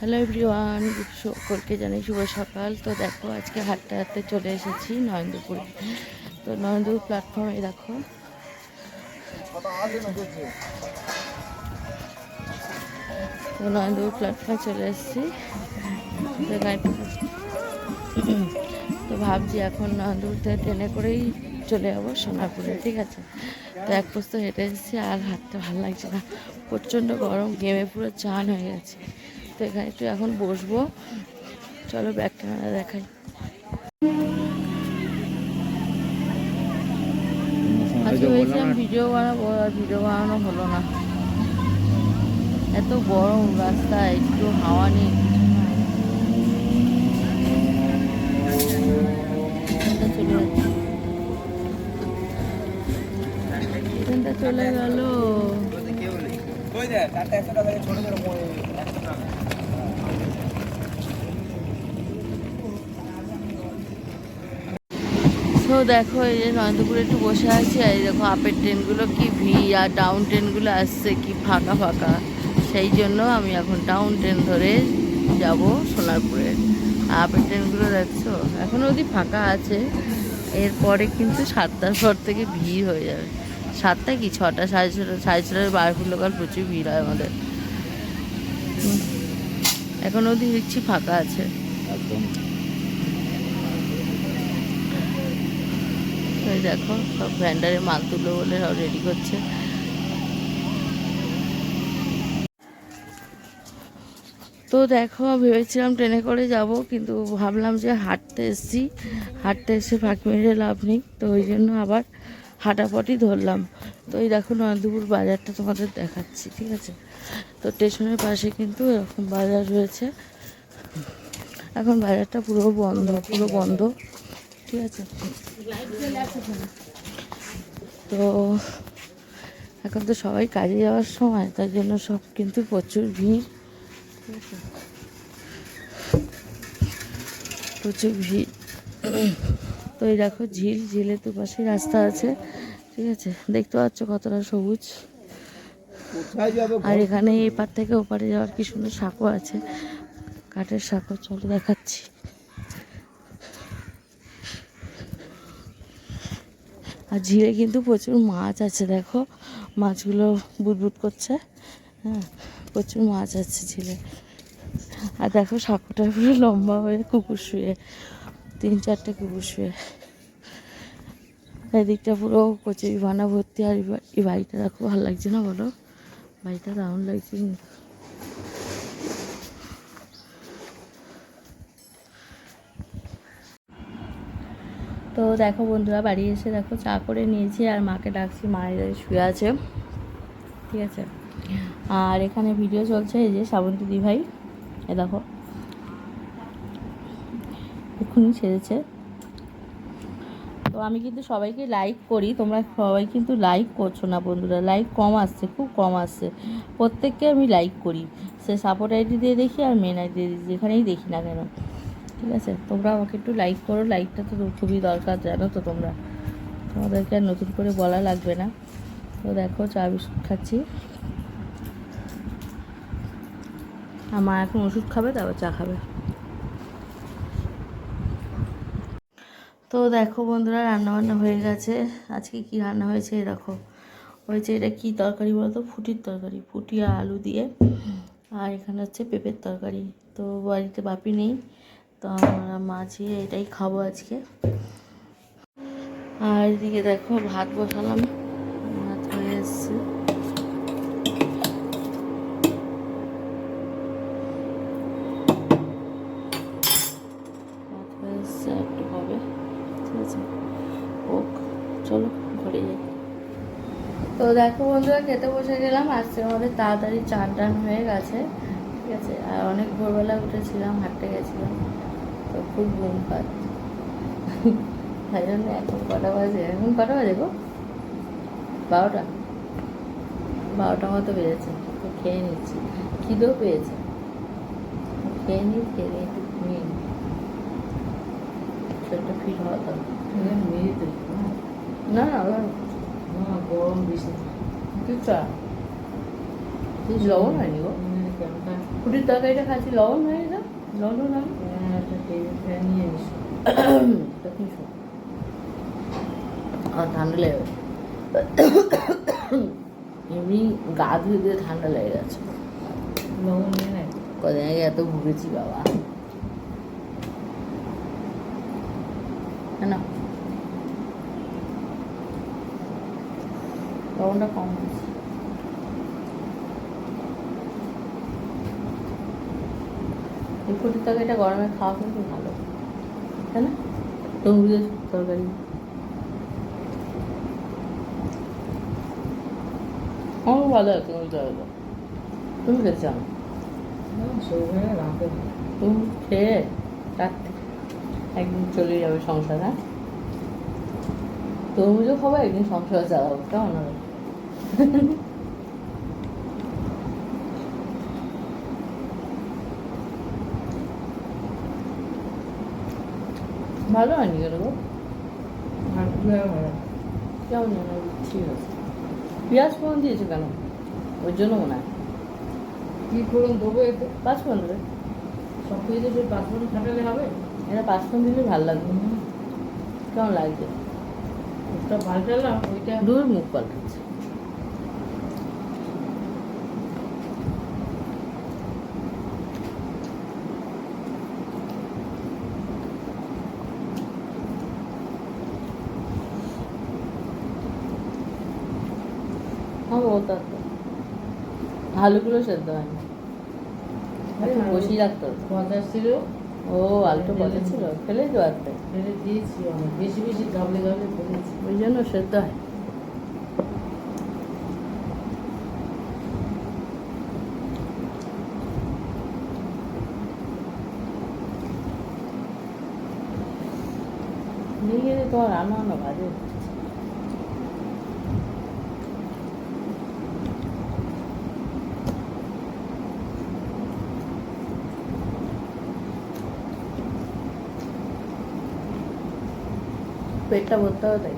Hello everyone সকলকে জানাই শুভ সকাল। তো দেখো, আজকে হাঁটতে হাঁটতে চলে এসেছি নরেন্দ্রপুরে। তো নরেন্দ্রপুর প্ল্যাটফর্মে দেখো। তো নরেন্দ্রপুর প্ল্যাটফর্মে চলে এসেছি। তো ভাবছি এখন নরেন্দ্রপুর থেকে ট্রেনে করেই চলে যাব সোনারপুরে, ঠিক আছে? তো এক পোস্ত হেঁটে এসেছি আর হাঁটতে ভালো লাগছে না। প্রচণ্ড গরম গেমে পুরো চান হয়ে গেছে। তো এখানে একটু এখন বসবো। চলো ব্যাক ক্যামেরা দেখাই। ভিডিও বানাবো, আর ভিডিও বানানো হলো না। এত গরম রাস্তা একটু হাওয়া নেই। চলে গেল। তো দেখো, এই যে নন্দপুরে একটু বসে আছি, আর দেখো আপের ট্রেনগুলো, কি ভিড়, আর ডাউন ট্রেনগুলো আসছে, কি ফাঁকা ফাঁকা। সেই জন্য আমি এখন ডাউন ট্রেন ধরে যাব সোনারপুরে। আপের ট্রেনগুলো দেখছ? এখন অবধি ফাঁকা আছে। এরপরে কিন্তু সাতটার পর থেকে ভিড় হয়ে যাবে। সাতটা কি? ছটা, সাড়ে ছটা, সাড়ে ছটার বারপুর লোকাল প্রচুর ভিড় হয় আমাদের। এখন অবধি দেখছি ফাঁকা আছে। একদম। দেখো, সব ভ্যান্ডারে মাল তুলো বলে সব রেডি করছে। তো দেখো, ভেবেছিলাম ট্রেনে করে যাব, কিন্তু ভাবলাম যে হাঁটতে এসেছি। হাঁটতে এসে ফাঁকি মেরে লাভ নেই, তো ওই জন্য আবার হাঁটাপটি ধরলাম। তো এই দেখো, নন্দপুর বাজারটা তোমাদের দেখাচ্ছি, ঠিক আছে? তো স্টেশনের পাশে কিন্তু এরকম বাজার রয়েছে। এখন বাজারটা পুরো বন্ধ পুরো বন্ধ, ঠিক আছে? তো এখন তো সবাই কাজে যাওয়ার সময় তার জন্য সব কিন্তু প্রচুর ভিড়। প্রচুর ভিড়। তো এই দেখো ঝিল ঝিলের দুপাশে রাস্তা আছে ঠিক আছে? দেখতে পাচ্ছ কতটা সবুজ। আর এখানে এপার থেকে ওপারে যাওয়ার কি সুন্দর সাঁকো আছে। কাঠের সাঁকো চলো দেখাচ্ছি। আর ঝিলে কিন্তু প্রচুর মাছ আছে, দেখো। মাছগুলো বুদবুদ করছে। হ্যাঁ প্রচুর মাছ আছে ঝিলে। আর দেখো সাঁকোটা পুরো লম্বা হয়ে কুকুর শুয়ে। তিন চারটে কুকুর শুয়ে। এদিকটা পুরো কচুরি বানা ভর্তি আর এই বাড়িটা দেখো, ভালো লাগছে না বলো? বাড়িটা দারুণ লাগছে তো দেখো বন্ধুরা, বাড়ি এসে দেখো চা করে নিয়েছি আর মাকে ডাকছি মায়ের শুয়ে আছে। ঠিক আছে? আর এখানে ভিডিও চলছে, এই যে শ্রাবন্তী ভাই এ দেখো। এক্ষুনি ছেড়েছে তো আমি কিন্তু সবাইকে লাইক করি, তোমরা সবাই কিন্তু লাইক করছ না বন্ধুরা। লাইক কম আসছে, খুব কম আসছে। প্রত্যেককে আমি লাইক করি। সে সাপোর্ট আইডি দিয়ে দেখি আর মেন আইডি দিয়ে যেখানেই দেখি না কেন। ঠিক আছে? তোমরা আমাকে একটু লাইক করো। লাইকটা তো খুবই দরকার, জানো তো তোমরা। তোমাদেরকে আর নতুন করে বলা লাগবে না। তো দেখো, চা বিস্কুট খাচ্ছি। মা এখন ওষুধ খাবে, তারপর চা খাবে। তো দেখো বন্ধুরা রান্না বান্না হয়ে গেছে। আজকে কি রান্না হয়েছে এই দেখো। হয়েছে এটা কি তরকারি বলতো? ফুটির তরকারি, ফুটি আলু দিয়ে। আর এখানে হচ্ছে পেঁপের তরকারি। তো বাড়িতে বাপি নেই। তো আমরা মাছি এটাই খাব আজকে। আর এদিকে দেখো ভাত বসালাম। ভাত হয়ে এসছে। ভাত হয়ে হবে। ঠিক আছে। চলো যাই। তো দেখো বন্ধুরা, খেতে বসে গেলাম। আজকে আমাদের তাড়াতাড়ি চান টান হয়ে গেছে। ঠিক আছে, আর অনেক ভোরবেলা উঠেছিলাম, হাঁটতে গেছিলাম। তো খুব ঘুম পাত তাই জন্য এখন কটা বাজে? এখন কটা বাজে গো? বারোটা? বারোটা মতো বেজেছে তো খেয়ে নিচ্ছি। খিদেও পেয়েছে। খেয়ে নিই খেয়ে নিই একটু ঘুমিয়ে নিই শরীরটা ফিট হওয়া দরকার। না না গরম বেশি। তুই লবণ হয়নি গো? ফুটির তরকারিটা খাচ্ছি লবণ হয়ে গেছে লবণ আমি একটা নিয়ে এসো। তখন আমার ঠান্ডা লেগে এমনি গা ধুয়ে দিয়ে ঠান্ডা লেগে গেছে। কদিন আগে এত ভুগেছি বাবা। না লবণটা কম হয়েছে। ফুটির তরকারিটা গরমে খাওয়া কিন্তু ভালো। তাই না? তরমুজের তরকারি। আমার ভালো আছে তরমুজ তরকারি তুমি খেতে চাও? তুমি খেয়ে রাত্রে একদিন চলে যাবে সংসার হ্যাঁ? তরমুজও খাব একদিন সংসার চালাবো কেমন হবে? ভালো হয়নি কেন গো কেমন যেন ঠিক আছে পেঁয়াজ ফোড়ন দিয়েছ কেন ওর জন্য মনে হয় কি করুন দেবো এতে পাঁচ ফোড়ন দেবে সব কিছু সেই পাসপোর্ট খাটালে হবে এটা পাঁচ ফোড়ন দিলে ভালো লাগবে কেমন লাগছে ওটা পাল্টালাম ওইটা দূর মুখ পাল্টাচ্ছে হ্যাঁ বলতে পারতো আলুগুলো সেদ্ধ হয়নি। একটু বসিয়ে রাখতে হতো পঞ্চাশ ছিল। ও আলুটা পচা ছিল? তো রাখতে ফেলে দিয়েছি অনেক। বেশি বেশি গাবলে গাবলে ফেলেছি ওই জন্য সেদ্ধ হয়। নিয়ে তোমার রান্না বাজে। পেটটা ভরতে হবে তাই।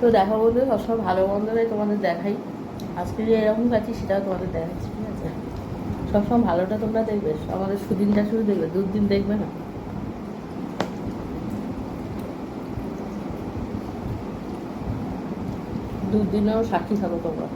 তো দেখা বলতে সবসময় ভালো মন্দটাই তোমাদের দেখাই। আজকে যে এরকম খাচ্ছি সেটাও তোমাদের দেখাচ্ছি, ঠিক আছে? সবসময় ভালোটা তোমরা দেখবে, আমাদের সুদিনটা শুধু দেখবে, দুদিন দেখবে না। দুদিনেও সাক্ষী থাকো তোমরা।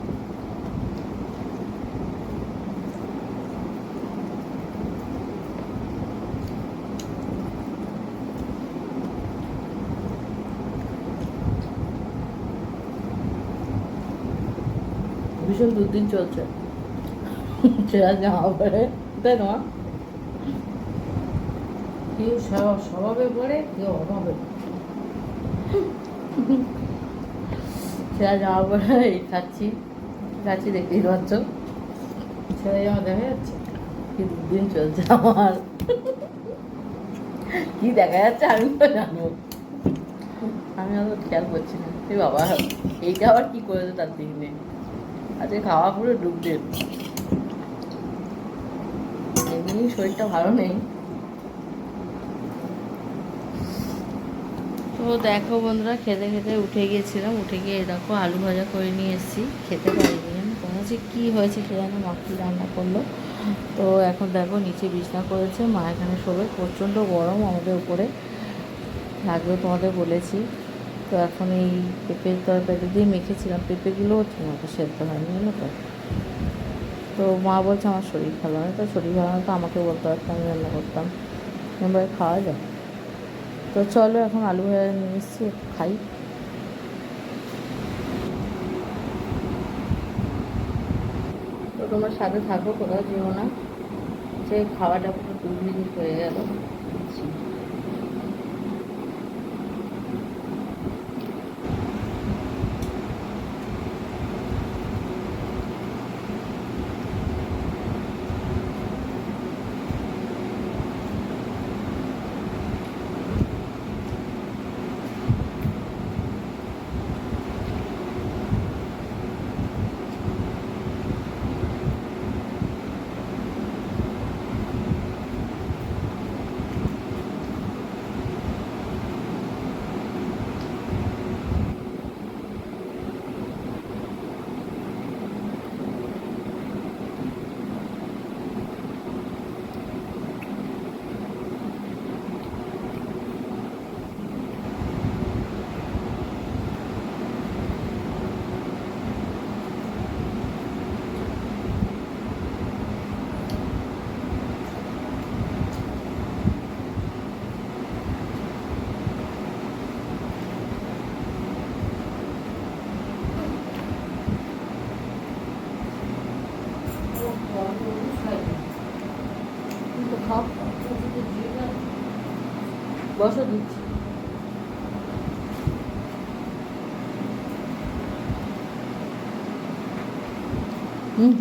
ভীষণ দুদিন চলছে। জামা পরে তাই না? কেউ স্বভাবে পড়ে কেউ অভাবে জামা পরে এই খাচ্ছি খাচ্ছি দেখতেই পাচ্ছ। জামা দেখা যাচ্ছে। কি চলছে আমার। কি দেখা যাচ্ছে আমি তো জানো। আমি অত খেয়াল করছি না। বাবা এইটা আবার কি করেছে তার দিক নেই আজকে খাওয়া পুরো ডুবছে এমনি শরীরটা ভালো নেই। তো দেখো বন্ধুরা, খেতে খেতে উঠে গিয়েছিলাম। উঠে গিয়ে দেখো আলু ভাজা করে নিয়ে এসেছি। খেতে পারিনি আমি। তোমার হচ্ছে কী হয়েছে কে জানো, মা কী রান্না করল। তো এখন দেখো নিচে বিছনা করেছে। মা এখানে শোবে। প্রচণ্ড গরম আমাদের উপরে। লাগবে তোমাদের বলেছি। তো এখন এই পেঁপের তরকারি দিয়ে মেখেছিলাম। পেঁপেগুলোও ঠিকমতো সেদ্ধ হয়নি, জানো তো। তো মা বলছে আমার শরীর ভালো না, তো শরীর ভালো না তো আমাকে বলতে পারতাম আমি রান্না করতাম। এবার খাওয়া যায় তো চলো এখন আলু ভাজা নিয়ে এসেছি খাই। তো তোমার সাথে থাকো কোথাও, যেও না। সে খাওয়াটা পুরো দু মিনিট হয়ে গেল। বসো দিচ্ছি হুম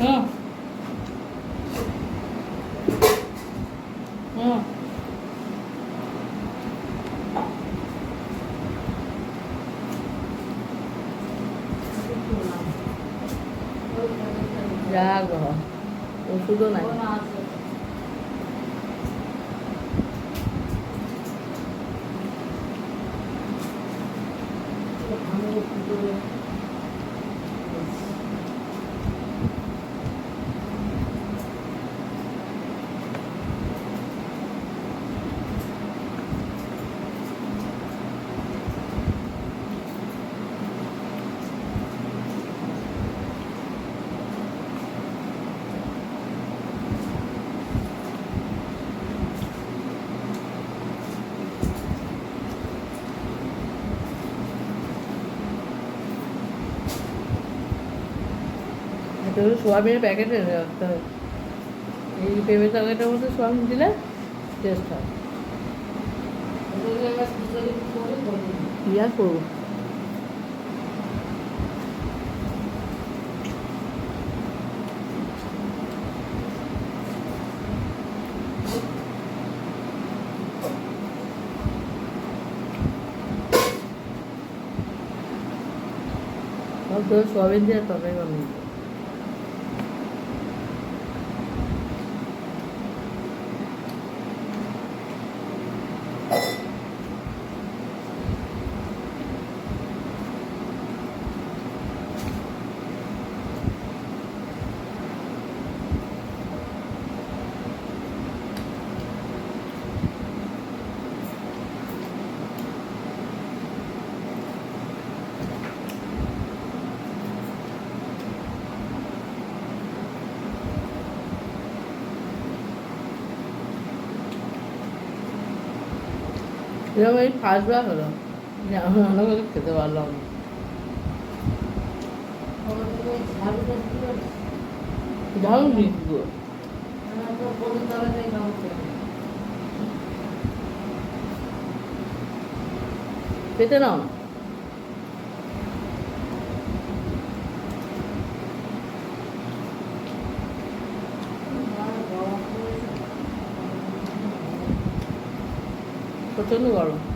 হুম এটা সোয়াবিনের প্যাকেট রাখতে এই পেঁপে তরকারিটার মধ্যে সোয়াবিন দিলে টেস্ট হয়। কী আর করব? সোয়াবিন দিয়ে তরকারি বানিয়ে এরকম এই ফার্স্ট বার হলো। আমি অনেক খেতে পারলাম না। কিন্তু পেতে নাও। প্রচণ্ড গরম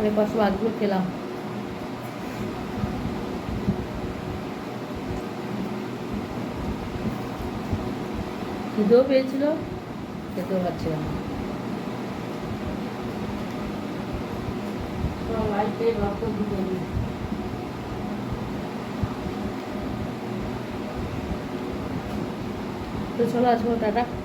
অনেক কষ্ট ভাতগুলো খেলাম। খিদেও পেয়েছিল খেতেও পারছিলাম না। তো চলো আজকে টাটা।